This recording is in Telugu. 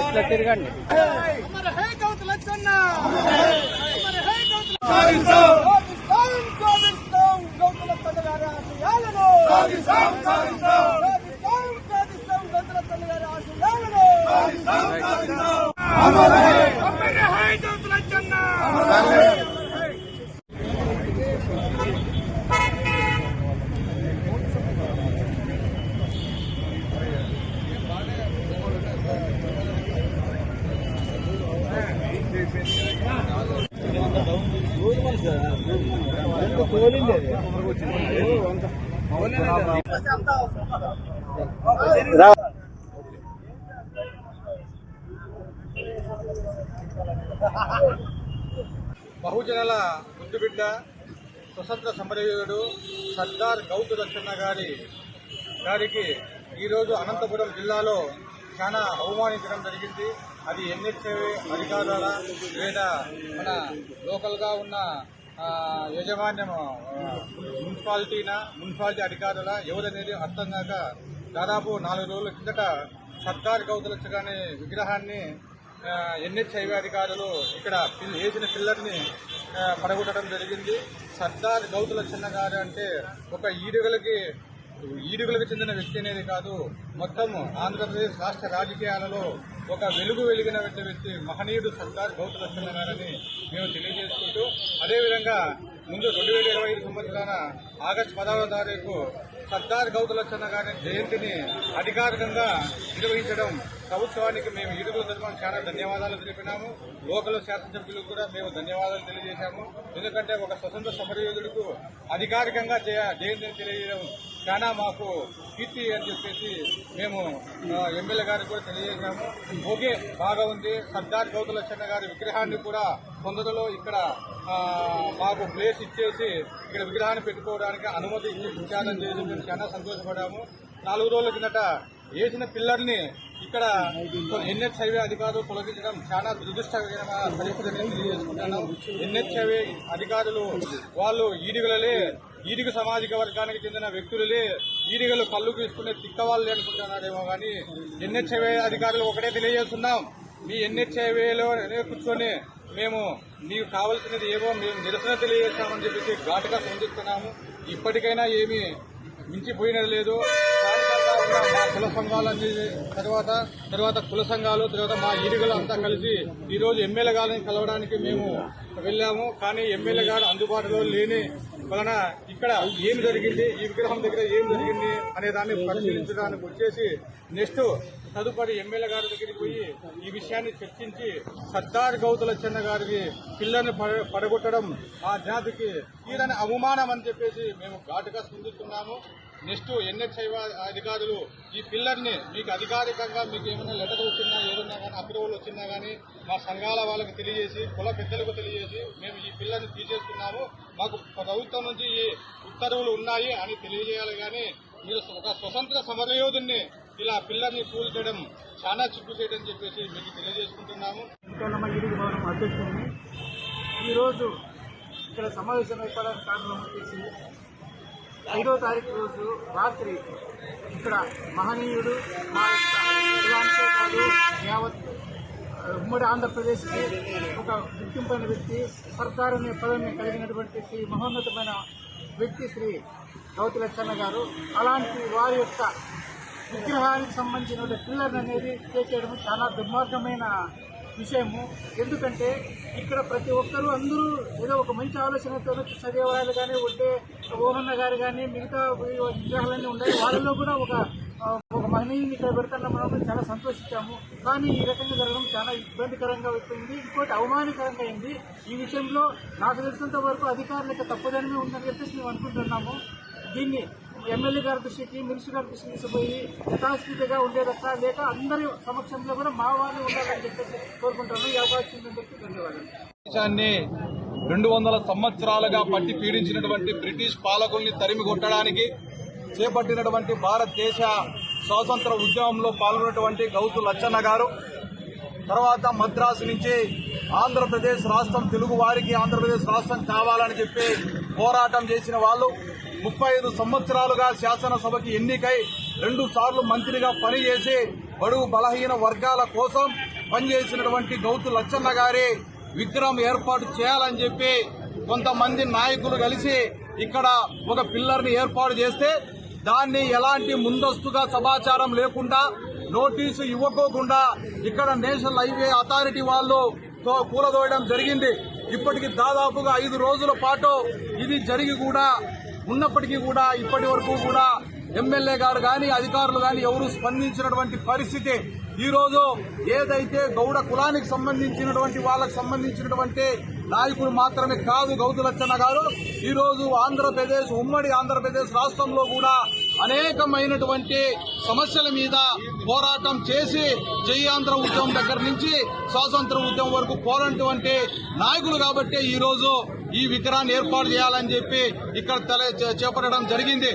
ఇట్లా తిరగండి సాగిస్తాం సాగిస్తాం బహుజనుల ముద్దుబిడ్డ స్వతంత్ర సమరయోధుడు సర్దార్ గౌతు దక్షిణ గారి గారికి ఈరోజు అనంతపురం జిల్లాలో చాలా అవమానించడం జరిగింది. అది ఎన్హెచ్ఏ అధికారుల లేదా మన లోకల్గా ఉన్న యజమాన్యం మున్సిపాలిటీనా మున్సిపాలిటీ అధికారుల ఎవరనేది అర్థం కాక దాదాపు నాలుగు రోజుల కిందట సర్దార్ గౌతులచ్చ అనే విగ్రహాన్ని ఎన్హెచ్ఐవి అధికారులు ఇక్కడ వేసిన పిల్లర్ని పడగొట్టడం జరిగింది. సర్దార్ గౌతుల చిన్న గారు అంటే ఒక ఈడుగలకి ఈడుగులకు చెందిన వ్యక్తి అనేది కాదు మొత్తం ఆంధ్రప్రదేశ్ రాష్ట్ర రాజకీయాలలో ఒక వెలుగు వెలిగిన వ్యక్తి మహనీయుడు సర్దార్ గౌతమ లక్ష్మణ గారని మేము తెలియజేసుకుంటూ అదేవిధంగా ముందు రెండు వేల ఇరవై ఐదు సంవత్సరాల ఆగస్టు పదవ తారీఖు సర్దార్ గౌతమ లక్ష్మణ గారి జయంతిని అధికారికంగా నిర్వహించడం ప్రభుత్వానికి మేము ఈడుగుల తరఫున చాలా ధన్యవాదాలు తెలిపినాము. లోకల్ శాసనసభ్యులకు కూడా మేము ధన్యవాదాలు తెలియజేశాము. ఎందుకంటే ఒక స్వతంత్ర సమరయోధులకు అధికారికంగా జయ- జయంతిని తెలియజేయడం చాలా మాకు కీర్తి అని చెప్పేసి మేము ఎమ్మెల్యే గారికి కూడా తెలియజేశాము. ఓకే బాగా ఉంది. సర్దార్ గౌతు లక్ష్మణ గారి విగ్రహాన్ని కూడా తొందరలో ఇక్కడ మాకు ప్లేస్ ఇచ్చేసి ఇక్కడ విగ్రహాన్ని పెట్టుకోవడానికి అనుమతి ఇచ్చి- ఇచ్చారని చేసి మేము చాలా సంతోషపడాము నాలుగు రోజుల కిందట వేసిన పిల్లర్ని ఇక్కడ ఎన్హెచ్ హైవే అధికారులు తొలగించడం చాలా దురదృష్టకరమైన పరిస్థితి అని తెలియజేసుకుంటున్నాను. ఎన్హెచ్ హైవే అధికారులు వాళ్ళు ఈడిగలలే ఈడిగ సామాజిక వర్గానికి చెందిన వ్యక్తులలే ఈడిగలు కళ్ళు తీసుకునే తిక్కవాళ్ళు అనుకుంటున్నారేమో కానీ ఎన్హెచ్ హైవే అధికారులు ఒకటే తెలియజేస్తున్నాం. మీ ఎన్హెచ్ హైవేలో కూర్చొని మేము మీకు కావాల్సినది ఏమో మేము నిరసన తెలియజేస్తామని చెప్పేసి ఘాటుగా స్పందిస్తున్నాము. ఇప్పటికైనా ఏమీ మించిపోయినది లేదు. కుల సంఘాలన్నీ తర్వాత తర్వాత కుల సంఘాలు తర్వాత మా ఈడుగలు అంతా కలిసి ఈరోజు ఎమ్మెల్యే గారిని కలవడానికి మేము వెళ్ళాము. కానీ ఎమ్మెల్యే గారు అందుబాటులో లేని వలన ఇక్కడ ఏం జరిగింది ఈ విగ్రహం దగ్గర ఏం జరిగింది అనే దాన్ని పరిశీలించడానికి వచ్చేసి నెక్స్ట్ తదుపరి ఎమ్మెల్యే గారి దగ్గరికి పోయి ఈ విషయాన్ని చర్చించి సర్దార్ గౌతుల చెన్న గారికి పిల్లల్ని పడ- పడగొట్టడం ఆ జాతికి తీరని అవమానం అని చెప్పేసి మేము ఘాటుగా స్పందిస్తున్నాము. నెక్స్ట్ ఎన్హెచ్ఐ అధికారులు ఈ పిల్లర్ని మీకు అధికారికంగా మీకు ఏమైనా లెటర్ వచ్చినా ఏదన్నా కానీ అప్రూవల్ వచ్చినా కానీ మా సంఘాల వాళ్ళకి తెలియజేసి కుల పెద్దలకు తెలియజేసి మేము ఈ పిల్లర్ని తీసేస్తున్నాము. మాకు ప్రభుత్వం నుంచి ఈ ఉత్తర్వులు ఉన్నాయి అని తెలియజేయాలి కానీ మీరు ఒక స్వతంత్ర సమరయోధుల్ని ఇలా పిల్లర్ని కూల్చడం చాలా చిక్కు చేయడం చెప్పేసి మీకు తెలియజేసుకుంటున్నాము. వెంకన్నమ్మ భవనం అధ్యక్షుడిని. ఈరోజు ఇక్కడ సమావేశం ఏర్పడడానికి కారణం వచ్చేసి ఐదో తారీఖు రోజు రాత్రి ఇక్కడ మహనీయుడు మా యావత్ ఉమ్మడి ఆంధ్రప్రదేశ్కి ఒక గుర్తింపైన వ్యక్తి సర్దార్ అనే పదవిని కలిగినటువంటి శ్రీ మహోన్నతమైన వ్యక్తి శ్రీ గౌతి లచ్చన్న గారు. అలాంటి వారి యొక్క విగ్రహానికి సంబంధించిన పిల్లర్ అనేది చేసేయడం చాలా దుర్మార్గమైన విషయము. ఎందుకంటే ఇక్కడ ప్రతి ఒక్కరూ అందరూ ఏదో ఒక మంచి ఆలోచనతో చదివేవాళ్ళు కానీ ఉంటే ఓమన్న గారు కానీ మిగతా విగ్రహాలన్నీ ఉన్నాయి. వాళ్ళలో కూడా ఒక ఆ, మహనీయుని ఇక్కడ పెడుతున్నాం మనం చాలా సంతోషించాము. కానీ ఈ రకంగా జరగడం చాలా ఇబ్బందికరంగా అయిపోయింది. ఇంకోటి అవమానకరంగా అయింది. ఈ విషయంలో నాకు తెలిసినంత వరకు అధికారులకు తప్పుదనమే ఉందని చెప్పేసి మేము అనుకుంటున్నాము. దీన్ని ఎమ్మెల్యే గారి దృష్టికి మినిస్టర్ గారి దృష్టికి తీసుకుపోయి యథాస్థితిగా ఉండేదట్లా లేక అందరి సమక్షంలో కూడా మా వాళ్ళు ఉండాలని చెప్పేసి కోరుకుంటున్నాను ఈ అవకాశం చెప్పి ధన్యవాదాలు. దేశాన్ని రెండు వందల సంవత్సరాలుగా పట్టి పీడించినటువంటి బ్రిటిష్ పాలకుల్ని తరిమి కొట్టడానికి చేపట్టినటువంటి భారతదేశ స్వాతంత్ర ఉద్యమంలో పాల్గొన్నటువంటి గౌతు లచ్చన్న గారు తర్వాత మద్రాసు నుంచి ఆంధ్రప్రదేశ్ రాష్ట్రం తెలుగు వారికి ఆంధ్రప్రదేశ్ రాష్ట్రం కావాలని చెప్పి పోరాటం చేసిన వాళ్ళు ముప్పై ఐదు సంవత్సరాలుగా శాసనసభకి ఎన్నికై రెండు సార్లు మంత్రిగా పనిచేసి బడుగు బలహీన వర్గాల కోసం పనిచేసినటువంటి గౌతు లచ్చన్న గారి విగ్రహం ఏర్పాటు చేయాలని చెప్పి కొంతమంది నాయకులు కలిసి ఇక్కడ ఒక పిల్లర్ని ఏర్పాటు చేస్తే దాన్ని ఎలాంటి ముందస్తుగా సమాచారం లేకుండా నోటీసు ఇవ్వకోకుండా ఇక్కడ నేషనల్ హైవే అథారిటీ వాళ్ళు తో- కూలదోయడం జరిగింది. ఇప్పటికి దాదాపుగా ఐదు రోజుల పాటు ఇది జరిగి కూడా ఉన్నప్పటికీ కూడా ఇప్పటి వరకు కూడా ఎమ్మెల్యే గారు కానీ అధికారులు కానీ ఎవరు స్పందించినటువంటి పరిస్థితి. ఈరోజు ఏదైతే గౌడ కులానికి సంబంధించినటువంటి వాళ్ళకు సంబంధించినటువంటి నాయకులు మాత్రమే కాదు గౌతులచ్చన్న గారు. ఈరోజు ఆంధ్రప్రదేశ్ ఉమ్మడి ఆంధ్రప్రదేశ్ రాష్ట్రంలో కూడా అనేకమైనటువంటి సమస్యల మీద పోరాటం చేసి జై ఆంధ్ర ఉద్యమం దగ్గర నుంచి స్వాతంత్ర ఉద్యమం వరకు పోరాటటువంటి నాయకులు కాబట్టి ఈరోజు ఈ విగ్రహాన్ని ఏర్పాటు చేయాలని చెప్పి ఇక్కడ తల చేపట్టడం జరిగింది.